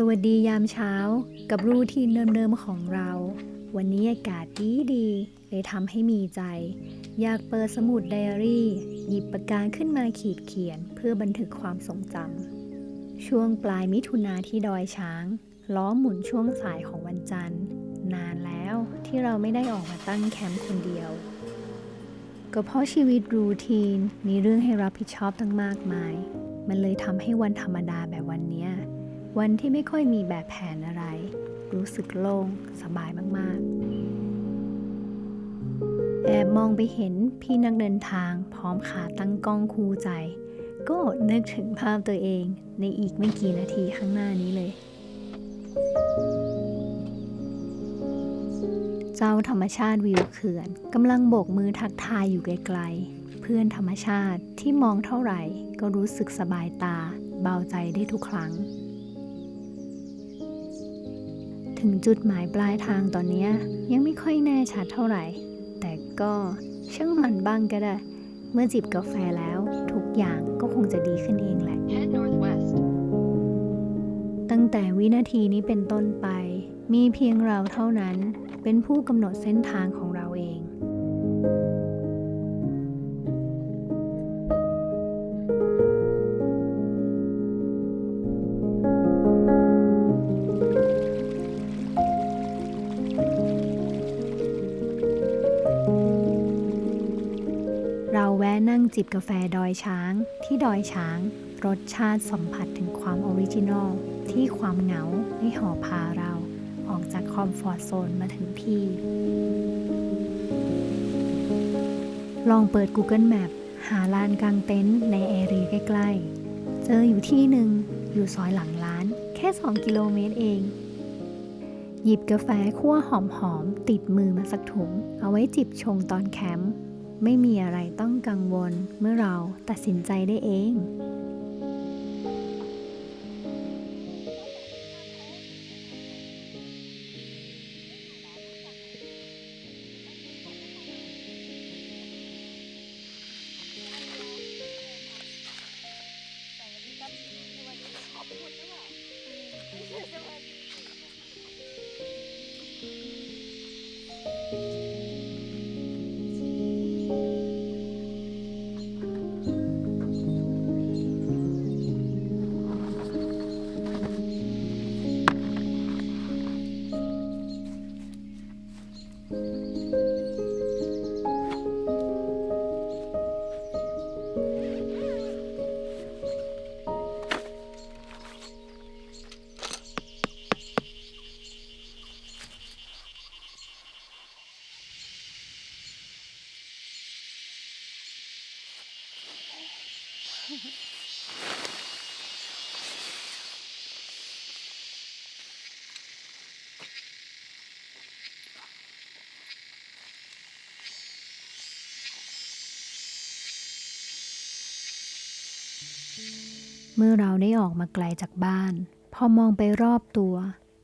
สวัสดียามเช้ากับรูทีนเดิมๆของเรา วันนี้อากาศดีดีๆเลยทำให้มีใจ อยากเปิดสมุดไดอารี่ หยิบปากกาขึ้นมาขีดเขียนเพื่อบันทึกความทรงจำช่วงปลายมิถุนาที่ดอยช้าง ล้อหมุนช่วงสายของวันจันทร์ นานแล้วที่เราไม่ได้ออกมาตั้งแคมป์คนเดียว ก็เพราะชีวิตรูทีนมีเรื่องให้รับผิดชอบตั้งมากมาย มันเลยทำให้วันธรรมดาแบบวันเนี้ย วันที่ไม่ค่อยมีแบบแผนอะไร รู้สึกโล่งสบายมากๆ แอบมองไปเห็นพี่นักเดินทางพร้อมขาตั้งกล้องคู่ใจ ก็อดนึกถึงภาพตัวเองในอีกไม่กี่นาทีข้างหน้านี้เลย เจ้าธรรมชาติวิวเขื่อนกำลังโบกมือทักทายอยู่ไกลๆ เพื่อนธรรมชาติที่มองเท่าไหร่ก็รู้สึกสบายตาเบาใจได้ทุกครั้ง ถึงจุดหมายปลายทางตอนเนี้ยยังไม่ค่อยแน่ชัดเท่าไหร่ แต่ก็ช่างมันบ้างก็ได้ เมื่อจิบกาแฟแล้วทุกอย่างก็คงจะดีขึ้นเองแหละ Head northwest. ตั้งแต่วินาทีนี้เป็นต้นไป มีเพียงเราเท่านั้น เป็นผู้กำหนดเส้นทางของ นั่งจิบกาแฟดอยช้าง ที่ดอยช้าง รสชาติสัมผัสถึงความออริจินอล ที่ความเหงาได้ห่อพาเรา ออกจากคอมฟอร์ทโซนมาถึงที่ ลองเปิด Google Map หาลานกลางเต็นท์ในแอเรียใกล้ ๆ เจออยู่ที่หนึ่งอยู่ซอยหลังร้าน แค่ 2 กิโลเมตรเอง หยิบกาแฟคั่วหอมๆติดมือมาสักถุง เอาไว้จิบชงตอนแคมป์ ไม่มีอะไรต้องกังวลเมื่อเราตัดสินใจได้เอง เมื่อเราได้ออกมาไกลจากบ้าน พอมองไปรอบตัว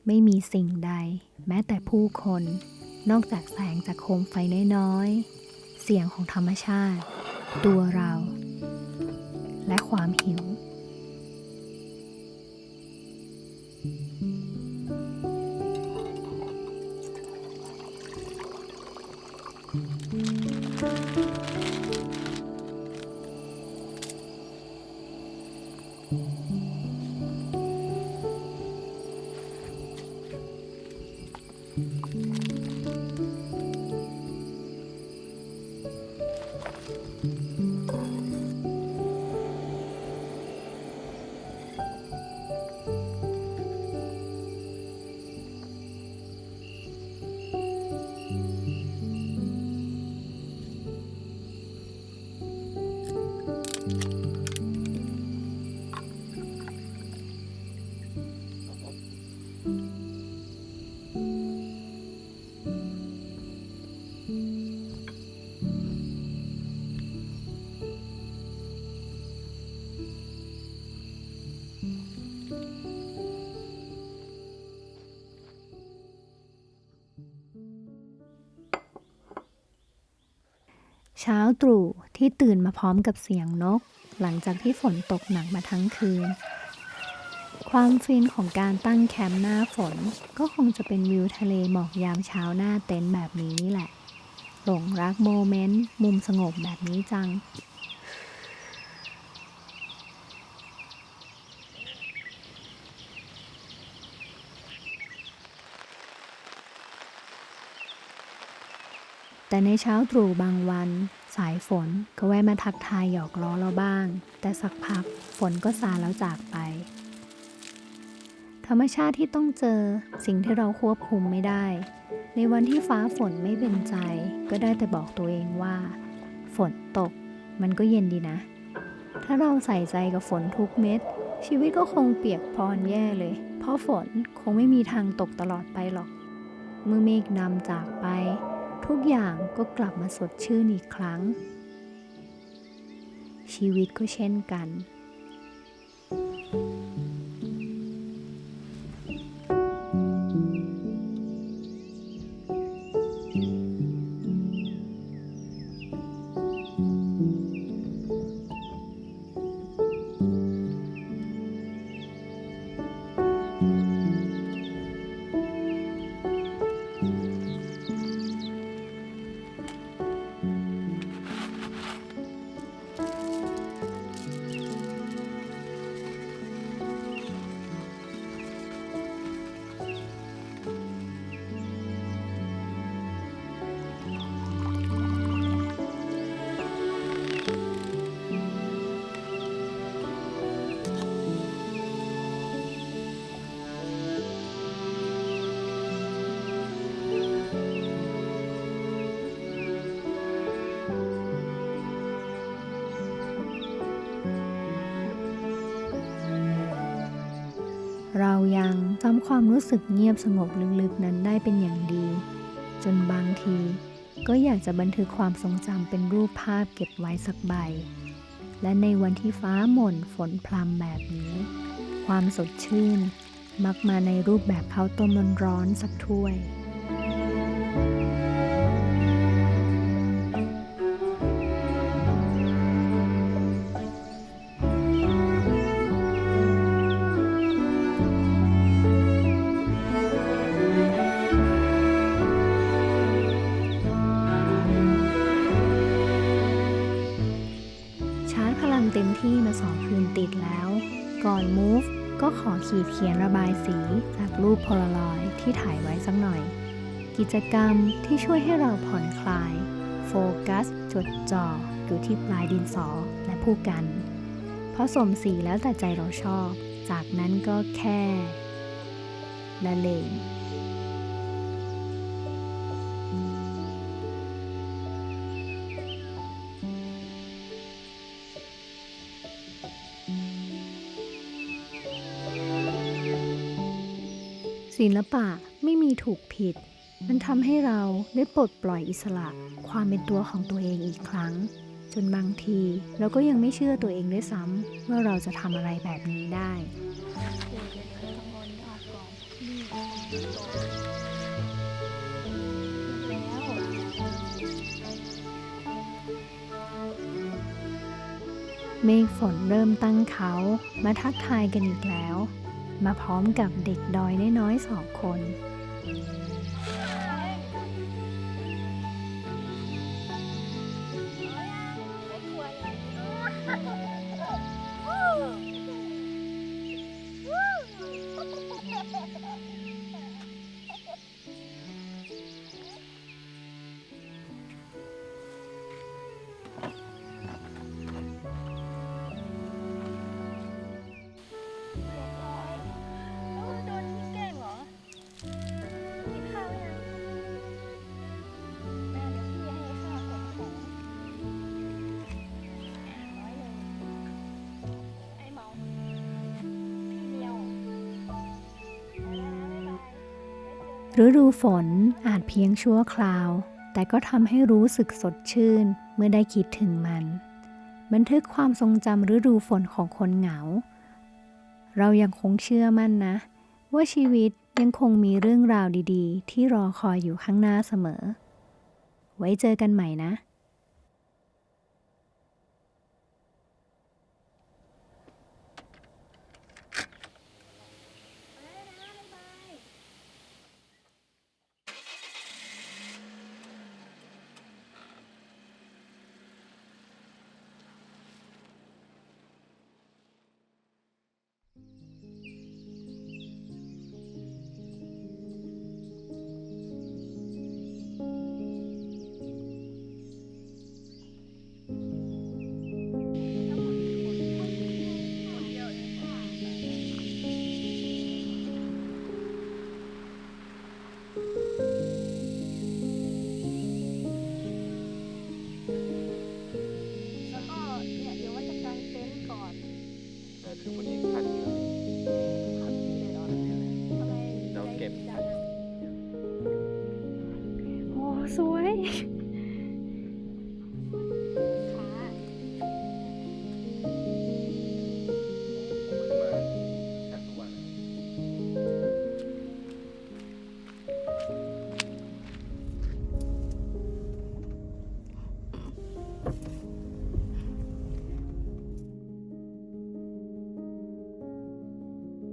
ไม่มีสิ่งใด แม้แต่ผู้คน นอกจากแสงจากโคมไฟน้อยๆ เสียงของธรรมชาติ ตัวเรา และความหิว เช้าตรู่ที่ตื่นมาพร้อมกับเสียงนก หลังจากที่ฝนตกหนักมาทั้งคืนคความฟินของการตั้งแคมป์หน้าฝน ก็คงจะเป็นวิวทะเลหมอกยามเช้าหน้าเต็นท์แบบนี้นี่แหละ หลงรักโมเมนต์ มุมสงบแบบนี้จัง แต่ในเช้าตรู่บางวัน สายฝนก็แวะมาทักทายหยอกล้อเราบ้าง แต่สักพักฝนก็ซาแล้วจากไป ธรรมชาติที่ต้องเจอสิ่งที่เราควบคุมไม่ได้ ในวันที่ฟ้าฝนไม่เป็นใจ ก็ได้แต่บอกตัวเองว่า ฝนตก มันก็เย็นดีนะ ถ้าเราใส่ใจกับฝนทุกเม็ด ชีวิตก็คงเปียกพรแย่เลย เพราะฝนคงไม่มีทางตกตลอดไปหรอก เมื่อเมฆดำจากไป ทุกอย่างก็กลับมาสดชื่นอีกครั้ง ชีวิตก็เช่นกัน เรายังจำความรู้สึกเงียบสงบลึกๆนั้นได้เป็นอย่างดี จนบางที ก็อยากจะบันทึกความทรงจำเป็นรูปภาพเก็บไว้สักใบ และในวันที่ฟ้าหม่นฝนพรำแบบนี้ ความสดชื่น มักมาในรูปแบบข้าวต้มร้อนๆสักถ้วยชา ร์จพลังเต็มที่มาสองคืนติดแล้ว ก่อน move ก็ขอขีดเขียนระบายสีจากรูปโพลารอยด์ที่ถ่ายไว้สักหน่อย กิจกรรมที่ช่วยให้เราผ่อนคลาย โฟกัส จดจ่ออยู่ที่ปลายดินสอและผู้กันผสมสีแล้วแต่ใจเราชอบ จากนั้นก็แค่ละเลง ศิลปะไม่มีถูกผิด มันทำให้เราได้ปลดปล่อยอิสระ ความเป็นตัวของตัวเองอีกครั้ง จนบางทีเราก็ยังไม่เชื่อตัวเองด้วยซ้ำว่าเราจะทำอะไรแบบนี้ได้เมฆฝนเริ่มตั้งเขา มาทักทายกันอีกแล้ว มาพร้อมกับเด็กดอยน้อยๆสองคน ฤดูฝนอาจเพียงชั่วคราว แต่ก็ทำให้รู้สึกสดชื่นเมื่อได้คิดถึงมัน บันทึกความทรงจำฤดูฝนของคนเหงา เรายังคงเชื่อมั่นนะ ว่าชีวิตยังคงมีเรื่องราวดีๆ ที่รอคอยอยู่ข้างหน้าเสมอ ไว้เจอกันใหม่นะ